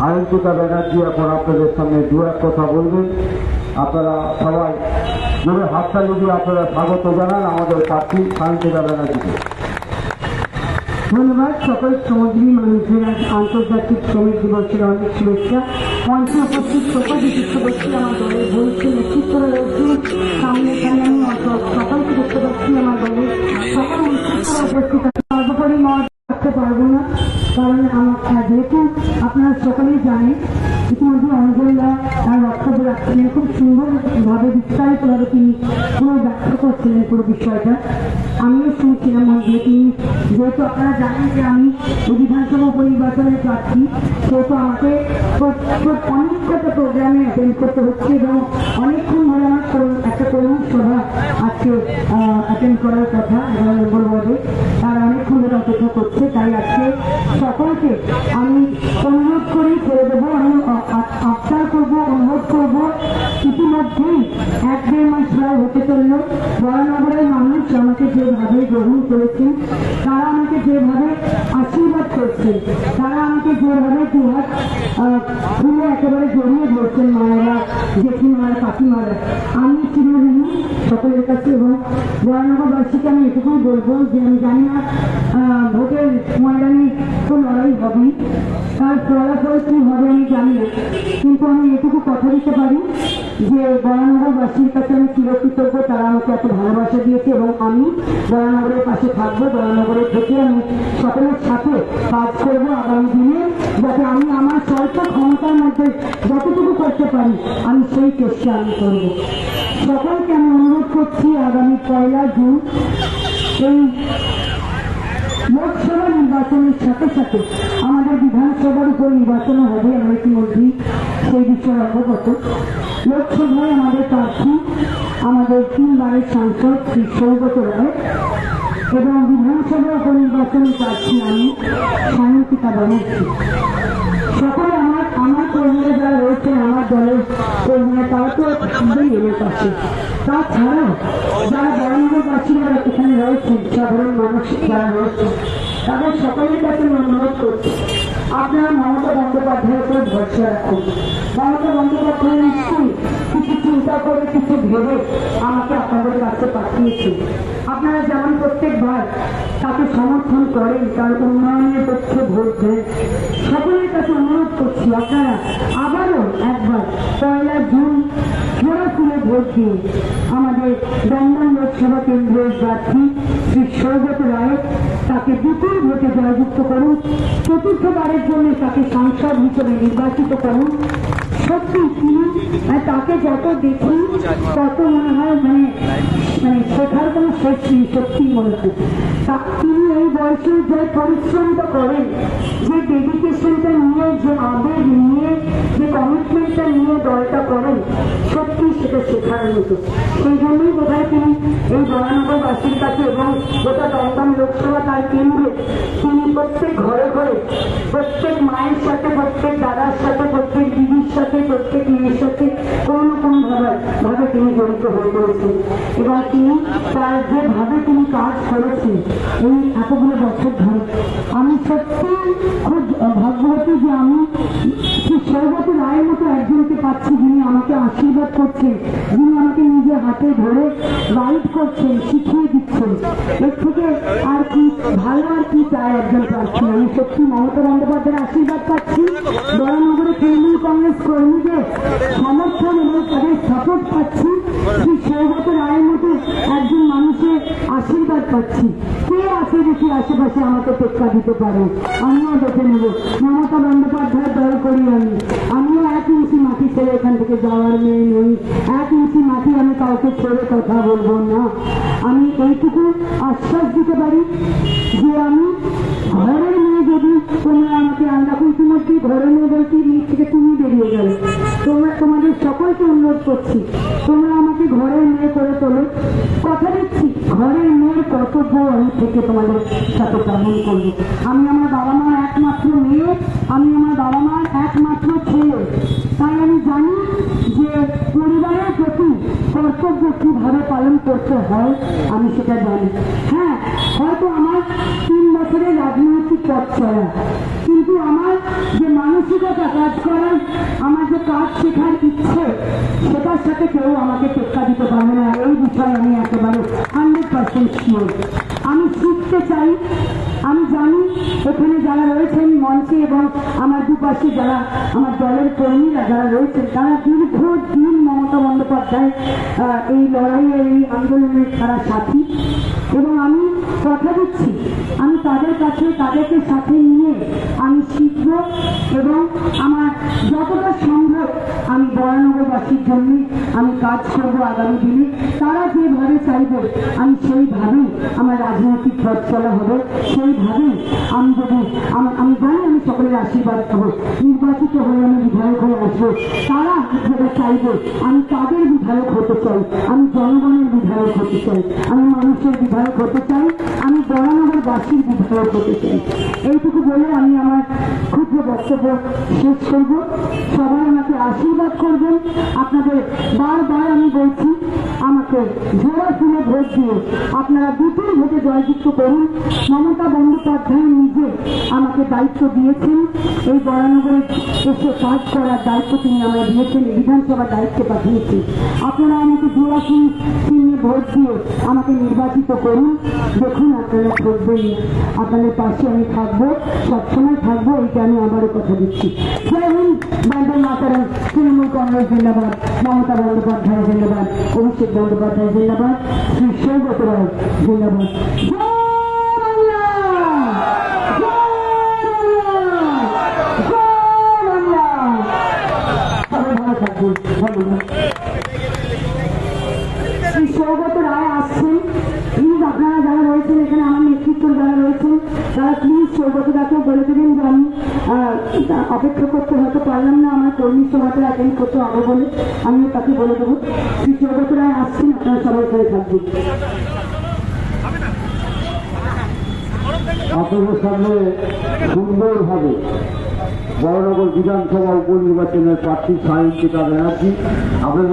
সায়ন্তিকা ব্যানার্জি এখন আপনাদের সামনে দু এক কথা বলবেন। আপনারা সবাই জোরে হাততালি দিয়ে আপনারা স্বাগত জানান আমাদের প্রার্থী সায়ন্তিকা ব্যানার্জিকে। ধন্যবাদ। সকল শ্রমজীবী মানুষের আন্তর্জাতিক শ্রমিক দিবসের অনেক শুভেচ্ছা। মঞ্চে উপস্থিত সকল আমার দলের নেতৃত্বরা রয়েছে। সামনে এখানে আমি সকলকে দেখতে পাচ্ছি আমার দলের সকল উপস্থিত। পারব না। কারণ আমার যেহেতু আপনারা সকলেই জানেন। ইতিমধ্যে অঞ্জনদা তার বক্তব্য রাখছিলেন খুব সুন্দরভাবে বিস্তারিতভাবে তিনি পুরো ব্যাখ্যা করছিলেন পুরো বিষয়টা। আমিও শুনছিলাম মধ্যে তিনি যেহেতু আপনারা জানেন যে আমি এই বিধানসভা উপনির্বাচনের প্রার্থী, সেহেতু আমাকে অনেক প্রোগ্রামে অ্যাটেন্ড করতে হচ্ছে এবং অনেকক্ষণ ধরে আমার একটা কর্মী সভা আজকে অ্যাটেন্ড করার কথা, এগারো নম্বর ওয়ার্ডে। অনেকক্ষণ ধরে অপেক্ষা করছে। তাই আজকে সকলকে আমি অনুরোধ করেই ছেড়ে দেবো। আমি আবদার করব, অনুরোধ করব। ইতিমধ্যেই এক দেড় মাস প্রায় হতে চলল। বরানগরের মানুষ আমাকে যেভাবে গ্রহণ করেছেন, তারা আমাকে যেভাবে আশীর্বাদ করছেন, তারা আমাকে যেভাবে দুহাত খুলে একেবারে জড়িয়ে ধরছেন মায়েরা, জেঠিমারা, কাকিমারা। আমি চিরঋণী সকলের কাছে এবং বরানগরবাসীকে আমি এটুকুই বলব যে আমি জানি না ভোটের ময়দানে তো লড়াই হবেই, তার ফলাফল কি হবে আমি জানি না। কিন্তু আমি এটুকু কথা দিতে পারি যে বরানগরবাসীর কাছে আমি চিরকৃতজ্ঞ, তারা আমাকে এত ভালোবাসা দিয়েছে এবং আমি বরানগরের পাশে থাকব, বরানগরের থেকে আমি সকলের সাথে কাজ করব আগামী দিনে, যাতে আমি আমার স্বল্প ক্ষমতার মধ্যে যতটুকু করতে পারি, আমি সেই চেষ্টা আমি করব। সকলকে আমি অনুরোধ করছি আগামী পয়লা জুন এই লোকসভা নির্বাচনের সাথে সাথে আমাদের বিধানসভার উপর নির্বাচনও হবে আমরা ইতিমধ্যেই সেই বিষয়ে অবগত। লোকসভায় আমাদের প্রার্থী, আমাদের তিনবারের সাংসদ শ্রী সৌগত রায় এবং বিধানসভা উপনির্বাচনে প্রার্থী আমি, সায়ন্তিকা ব্যানার্জি। সকলে আমার আমার কর্মীরা যারা রয়েছেন, আমার দলের কর্মীরা, তারা তো খুবই এর পাশে। তাছাড়াও যারা বরঙ্গবাসীরা এখানে রয়েছেন, সাধারণ মানুষ যারা রয়েছেন তাদের সকলের কাছে অনুরোধ করছি, আপনারা মমতা বন্দ্যোপাধ্যায়ের উপর ভরসা রাখুন। মমতা বন্দ্যোপাধ্যায় নিশ্চয়ই কিছু চিন্তা করে, কিছু ভেবে আমাকে আপনাদের কাছে পাঠিয়েছে। আপনারা যেমন প্রত্যেকবার তাকে সমর্থন করেন, তার উন্নয়নের পক্ষে ভোট দেন, সকলের কাছে অনুরোধ করছি, আপনারা আবারও একবার পয়লা জুন দিয়ে আমাদের দমদম লোকসভা কেন্দ্রের প্রার্থী শ্রী সৌগত রায় তাকে বিপুল ভোটে জয়যুক্ত করুন, চতুর্থবারের জন্য তাকে সাংসদ হিসেবে নির্বাচিত করুন। সত্যি তিনি তাকে যত দেখি, তত মনে হয় মানে মানে শেখার কোনো শেষ নেই, সত্যি মনে হয়। তা- তিনি এই বয়সে যে পরিশ্রমটা করেন, যে ডেডিকেশনটা নিয়ে, যে আবেগ নিয়ে দলটা করেন, সত্যি সেটা শেখার মতো। সেই জন্যই বোধহয় তিনি এই জয়ানগরবাসীর কাছে এবং গোটা দমদম লোকসভা তার কেন্দ্রে তিনি প্রত্যেক ঘরে ঘরে, প্রত্যেক মায়ের সাথে, প্রত্যেক দাদার সাথে, প্রত্যেক দিদির সাথে, প্রত্যেক মেয়ের সাথে কোনো কোনো ভাবে ভাবে তিনি জড়িত হয়ে পড়েছেন। এবং তিনি তার যেভাবে তিনি কাজ করেছেন, এই এতগুলো বছর ধরে, আমি সত্যি খুব ভাগ্যবতী যে আমি সৌগত রায়ের মতো একজনকে পাচ্ছি যিনি আমাকে আশীর্বাদ করছেন, যিনি আমাকে নিজে হাতে ধরে গাইড করছেন, শিখিয়ে এর থেকে আর কি ভালো আর কি চায় একজন প্রার্থী? আমি সত্যি মমতা বন্দ্যোপাধ্যায়ের আশীর্বাদ পাচ্ছি। বরানগরে তৃণমূল কংগ্রেস কর্মীদের সমর্থন এবং তাদের সাপোর্ট পাচ্ছি। সৌগত রায়ের মতো একজন আশীর্বাদ পাচ্ছি। কে আছে দেখি আশেপাশে আমাকে টেক্কা দিতে পারে? আমিও দেখে নেব। মমতা বন্দ্যোপাধ্যায় দল করি আমি। আমিও এক ইঞ্চি মাটি ছেড়ে এখান থেকে যাওয়ার মেয়ে নই। এক ইঞ্চি মাটি আমি কাউকে ছেড়ে কথা বলব না। আমি এইটুকু আশ্বাস দিতে পারি যে আমি ঘরের মেয়ে যদি তোমরা আমাকে আমরা ইতিমধ্যে ঘরের মেয়ে বলতে দিক থেকে তুমি বেরিয়ে গেলে, তোমরা তোমাদের সকলকে অনুরোধ করছি, তোমরা আমাকে ঘরের মেয়ে করে তোলো। কথা দিচ্ছি কর্তব্য আমি থেকে তোমাদের সাথে পালন করব। আমি আমার বাবা মার একমাত্র মেয়ে, আমি আমার বাবা মার একমাত্র ছেলে। তাই আমি জানি যে পরিবারের প্রতি কর্তব্য কীভাবে পালন করতে হয়, আমি সেটা জানি। হ্যাঁ হয়তো আমার তিন বছরের রাজনৈতিক পথ চলা, কিন্তু আমার যে মানসিকতা কাজ কাজ শেখার ইচ্ছে, সেটার সাথে কেউ আমাকে টেক্কা দিতে পারবে না। এই বিষয়ে আমি একেবারে আমি শিখতে চাই, আমি জানি এখানে যারা রয়েছেন মঞ্চে এবং আমার দুপাশে যারা আমার দলের কর্মীরা যারা রয়েছেন, তারা দীর্ঘ দিন মমতা বন্দ্যোপাধ্যায় এই লড়াইয়ের এই আন্দোলনের তারা সাথী। এবং আমি কথা দিচ্ছি, আমি তাদের কাছে, তাদেরকে সাথে নিয়ে আমি শিখব এবং আমার যতটা সম্ভব আমি বরানগরবাসীর জন্য আমি কাজ করব আগামী দিনে। তারা যেভাবে চাইবে, আমি সেইভাবেই আমার রাজনৈতিক পথ চলা হবে। সেইভাবেই আমি যদি আমি জানি সকলের আশীর্বাদ পাবো। নির্বাচিত হয়ে আমি বিধায়ক হয়ে আসব। তারা যেটা চাইবে, আমি তাদের বিধায়ক হতে চাই। আমি জনগণের বিধায়ক হতে চাই। আমি মানুষের বিধায়ক হতে চাই। আমি বরানগরবাসীর বিধায়ক হতে চাই। এইটুকু বলে আমি আমার ক্ষুদ্র বক্তব্য শেষ করব। সবাই আমাকে আশীর্বাদ করবেন। আপনাদের বারবার আমি বলছি, আমাকে জোড়া ফুলে ভোট দিয়ে আপনারা দুটোই ভোটে জয়যুক্ত করুন। মমতা বন্দ্যোপাধ্যায় নিজে আমাকে দায়িত্ব দিয়েছেন। এই বরানগরে এসে কাজ করার দায়িত্ব তিনি আমায় দিয়েছেন বিধানসভার দায়িত্বে পাঠিয়েছেন আপনারা আমাকে জোড়া ফুল চিহ্নে ভোট দিয়ে আমাকে নির্বাচিত করুন। দেখুন আপনারা করবেন আপনাদের পাশে আমি থাকব, সবসময় থাকব, এইটা আমি আবারও কথা দিচ্ছি। জয় হিন্দ, বন্দে মাতারাম। তৃণমূল কংগ্রেস জিন্দাবাদ, মমতা বন্দ্যোপাধ্যায় জিন্দাবাদ, অভিষেক বন্দ্যোপাধ্যায় জিন্দাবাদ, শ্রী সৌগত রায় জিন্দাবাদ জয় বাংলা! জয় বাংলা! জয় বাংলা! সবাই ভালো থাকবেন ধন্যবাদ শ্রী সৌগত রায় আসছেন। প্লিজ আপনারা যারা রয়েছেন এখানে, আমার নেতৃত্ব যারা রয়েছেন, তারা প্লিজ সৌগত দাকে বলে যে আমি অপেক্ষা করতে হয়তো পারলাম না, আমার কর্মী সভাটা অ্যাটেন্ড করতে হবে বলে। আমিও তাকে বলে দেবো। শ্রী সৌগত রায় আসছেন, আপনারা সবাই এখানে থাকবেন। আপনাদের সামনে সুন্দরভাবে বড়নগর বিধানসভা উপনির্বাচনের প্রার্থী সায়ন্তিকা ব্যানার্জি আপনাদের